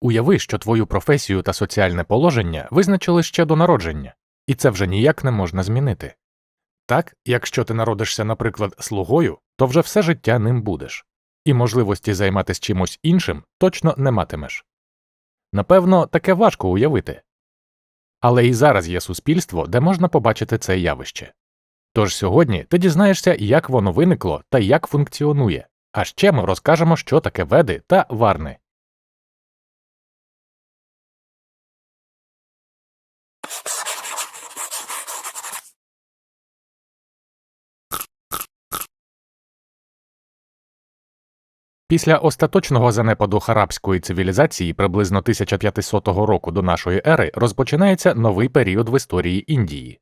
Уяви, що твою професію та соціальне положення визначили ще до народження, і це вже ніяк не можна змінити. Так, якщо ти народишся, наприклад, слугою, то вже все життя ним будеш, і можливості займатися чимось іншим точно не матимеш. Напевно, таке важко уявити. Але і зараз є суспільство, де можна побачити це явище. Тож сьогодні ти дізнаєшся, як воно виникло та як функціонує, а ще ми розкажемо, що таке веди та варни. Після остаточного занепаду харабської цивілізації приблизно 1500 року до нашої ери розпочинається новий період в історії Індії.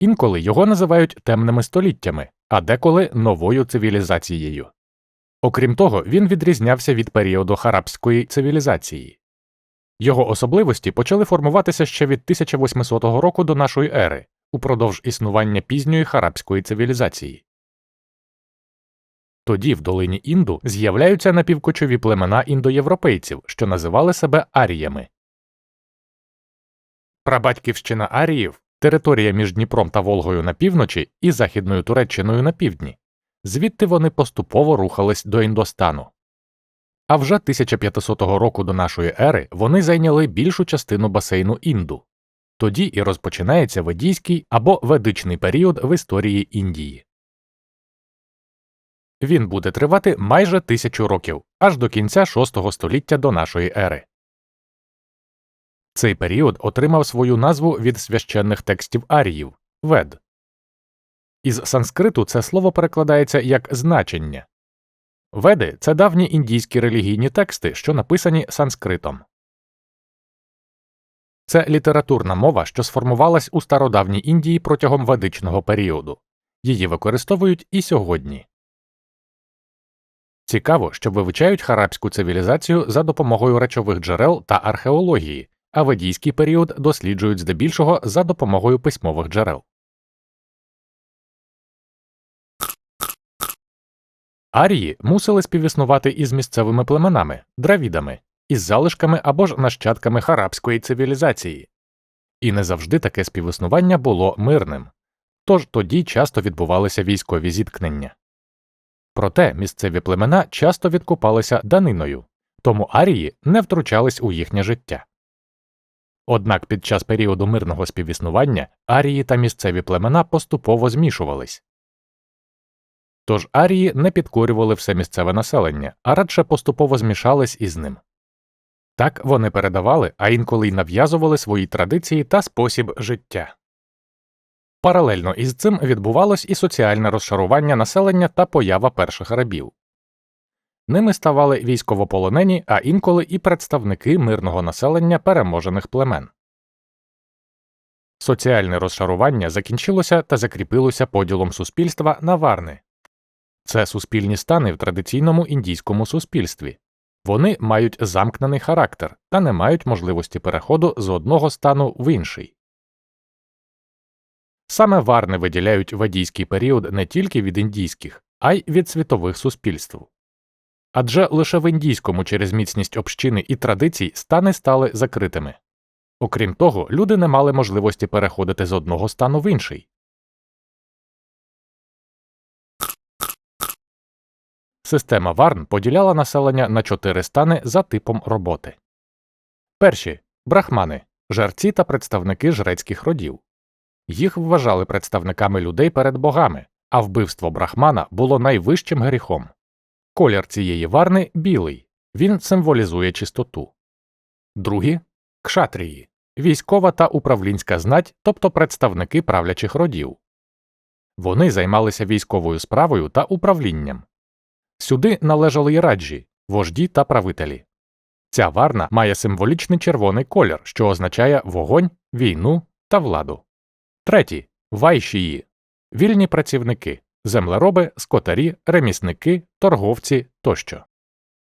Інколи його називають темними століттями, а деколи новою цивілізацією. Окрім того, він відрізнявся від періоду харабської цивілізації. Його особливості почали формуватися ще від 1800 року до нашої ери упродовж існування пізньої харабської цивілізації. Тоді в долині Інду з'являються напівкочові племена індоєвропейців, що називали себе аріями. Прабатьківщина аріїв територія між Дніпром та Волгою на півночі і Західною Туреччиною на півдні. Звідти вони поступово рухались до Індостану. А вже 1500 року до нашої ери вони зайняли більшу частину басейну Інду. Тоді і розпочинається ведійський або ведичний період в історії Індії. Він буде тривати майже тисячу років аж до кінця VI століття до нашої ери. Цей період отримав свою назву від священних текстів аріїв вед. Із санскриту це слово перекладається як значення. Веди це давні індійські релігійні тексти, що написані санскритом. Це літературна мова, що сформувалась у стародавній Індії протягом ведичного періоду. Її використовують і сьогодні. Цікаво, що вивчають харабську цивілізацію за допомогою речових джерел та археології, а ведійський період досліджують здебільшого за допомогою письмових джерел. Арії мусили співіснувати із місцевими племенами, дравідами, із залишками або ж нащадками харабської цивілізації. І не завжди таке співіснування було мирним. Тож тоді часто відбувалися військові зіткнення. Проте місцеві племена часто відкупалися даниною, тому арії не втручались у їхнє життя. Однак під час періоду мирного співіснування арії та місцеві племена поступово змішувались. Тож арії не підкорювали все місцеве населення, а радше поступово змішались із ним. Так вони передавали, а інколи й нав'язували свої традиції та спосіб життя. Паралельно із цим відбувалось і соціальне розшарування населення та поява перших рабів. Ними ставали військовополонені, а інколи і представники мирного населення переможених племен. Соціальне розшарування закінчилося та закріпилося поділом суспільства на варни це суспільні стани в традиційному індійському суспільстві. Вони мають замкнений характер та не мають можливості переходу з одного стану в інший. Саме варни виділяють ведійський період не тільки від індійських, а й від світових суспільств. Адже лише в індійському через міцність общини і традицій стани стали закритими. Окрім того, люди не мали можливості переходити з одного стану в інший. Система Варн поділяла населення на чотири стани за типом роботи. Перші брахмани жерці та представники жрецьких родів. Їх вважали представниками людей перед богами, а вбивство брахмана було найвищим гріхом. Колір цієї варни білий, він символізує чистоту. Другі кшатрії військова та управлінська знать, тобто представники правлячих родів. Вони займалися військовою справою та управлінням. Сюди належали й раджі, вожді та правителі. Ця варна має символічний червоний колір, що означає вогонь, війну та владу. Треті вайшії вільні працівники, землероби, скотарі, ремісники, торговці тощо.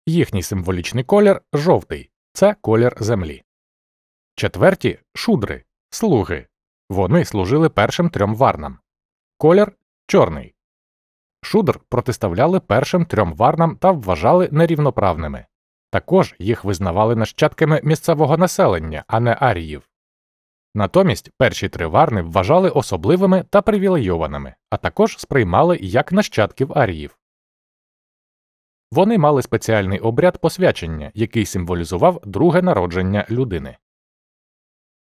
Їхній символічний колір жовтий це колір землі. Четверті шудри слуги. Вони служили першим трьом варнам. Колір чорний. Шудр протиставляли першим трьом варнам та вважали нерівноправними. Також їх визнавали нащадками місцевого населення, а не аріїв. Натомість перші три варни вважали особливими та привілейованими, а також сприймали як нащадків аріїв. Вони мали спеціальний обряд посвячення, який символізував друге народження людини.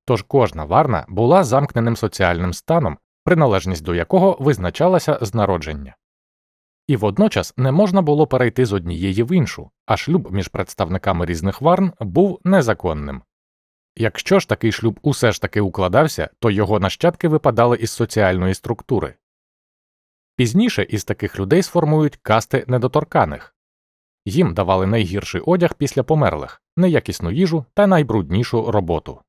Тож кожна варна була замкненим соціальним станом, приналежність до якого визначалася з народження. І водночас не можна було перейти з однієї в іншу, а шлюб між представниками різних варн був незаконним. Якщо ж такий шлюб усе ж таки укладався, то його нащадки випадали із соціальної структури. Пізніше із таких людей сформують касти недоторканих їм давали найгірший одяг після померлих, неякісну їжу та найбруднішу роботу.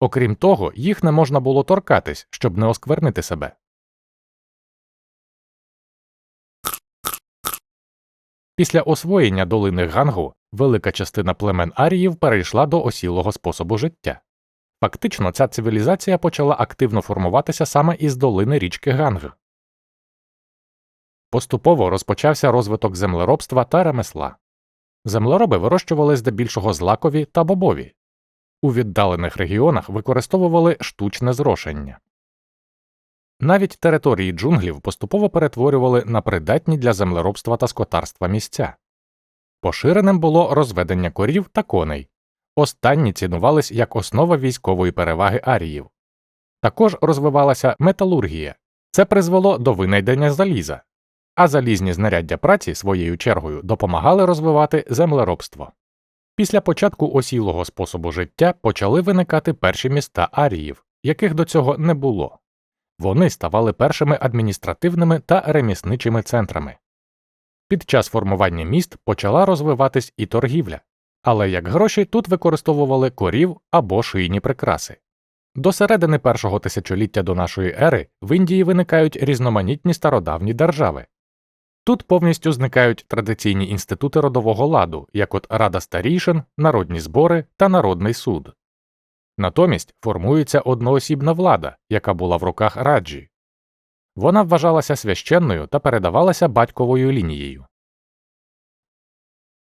Окрім того, їх не можна було торкатись, щоб не осквернити себе. Після освоєння долини Гангу велика частина племен аріїв перейшла до осілого способу життя. Фактично, ця цивілізація почала активно формуватися саме із долини річки Ганг. Поступово розпочався розвиток землеробства та ремесла. Землероби вирощували здебільшого злакові та бобові. У віддалених регіонах використовували штучне зрошення. Навіть території джунглів поступово перетворювали на придатні для землеробства та скотарства місця. Поширеним було розведення корів та коней. Останні цінувались як основа військової переваги аріїв. Також розвивалася металургія. Це призвело до винайдення заліза, а залізні знаряддя праці своєю чергою допомагали розвивати землеробство. Після початку осілого способу життя почали виникати перші міста аріїв, яких до цього не було. Вони ставали першими адміністративними та ремісничими центрами. Під час формування міст почала розвиватись і торгівля, але як гроші тут використовували корів або шийні прикраси. До середини першого тисячоліття до нашої ери в Індії виникають різноманітні стародавні держави. Тут повністю зникають традиційні інститути родового ладу, як от Рада старішин, народні збори та народний суд. Натомість формується одноосібна влада, яка була в руках раджі. Вона вважалася священною та передавалася батьковою лінією.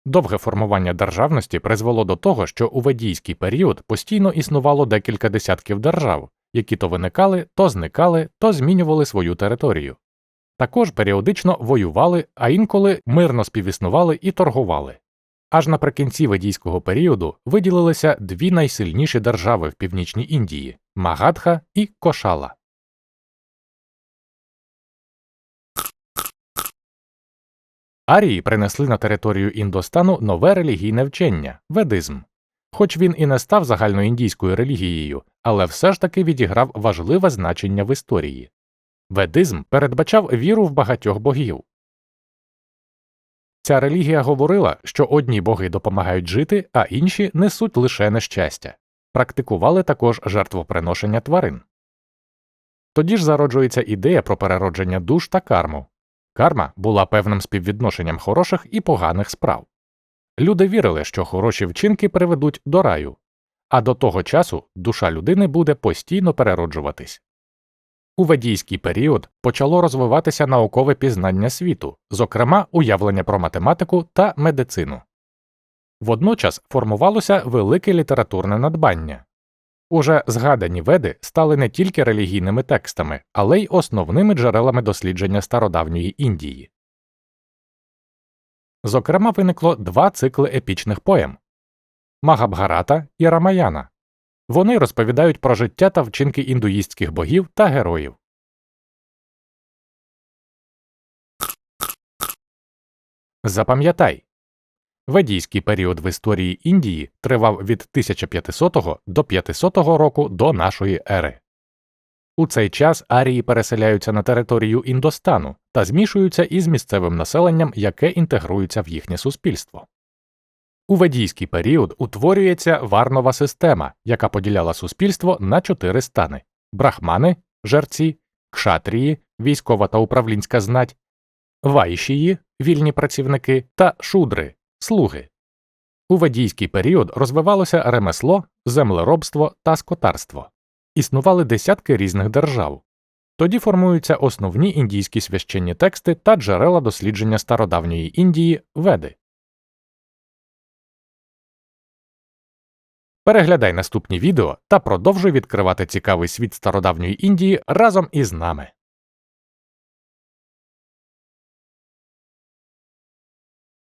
Довге формування державності призвело до того, що у ведійський період постійно існувало декілька десятків держав, які то виникали, то зникали, то змінювали свою територію. Також періодично воювали, а інколи мирно співіснували і торгували. Аж наприкінці ведійського періоду виділилися дві найсильніші держави в північній Індії Магадха і Кошала. Арії принесли на територію Індостану нове релігійне вчення ведизм. Хоч він і не став загальноіндійською релігією, але все ж таки відіграв важливе значення в історії. Ведизм передбачав віру в багатьох богів. Ця релігія говорила, що одні боги допомагають жити, а інші несуть лише нещастя, практикували також жертвоприношення тварин. Тоді ж зароджується ідея про переродження душ та карму. Карма була певним співвідношенням хороших і поганих справ. Люди вірили, що хороші вчинки приведуть до раю, а до того часу душа людини буде постійно перероджуватись. У ведійський період почало розвиватися наукове пізнання світу, зокрема уявлення про математику та медицину. Водночас формувалося велике літературне надбання. Уже згадані веди стали не тільки релігійними текстами, але й основними джерелами дослідження стародавньої Індії. Зокрема, виникло два цикли епічних поем Магабгарата і Рамаяна, вони розповідають про життя та вчинки індуїстських богів та героїв. Запам'ятай Ведійський період в історії Індії тривав від 1500 до 500 року до нашої ери. У цей час арії переселяються на територію Індостану та змішуються із місцевим населенням, яке інтегрується в їхнє суспільство. У ведійський період утворюється варнова система, яка поділяла суспільство на чотири стани брахмани, жерці, кшатрії, військова та управлінська знать, вайшії, вільні працівники та шудри, слуги. У ведійський період розвивалося ремесло, землеробство та скотарство. Існували десятки різних держав. Тоді формуються основні індійські священні тексти та джерела дослідження стародавньої Індії веди. Переглядай наступні відео та продовжуй відкривати цікавий світ стародавньої Індії разом із нами.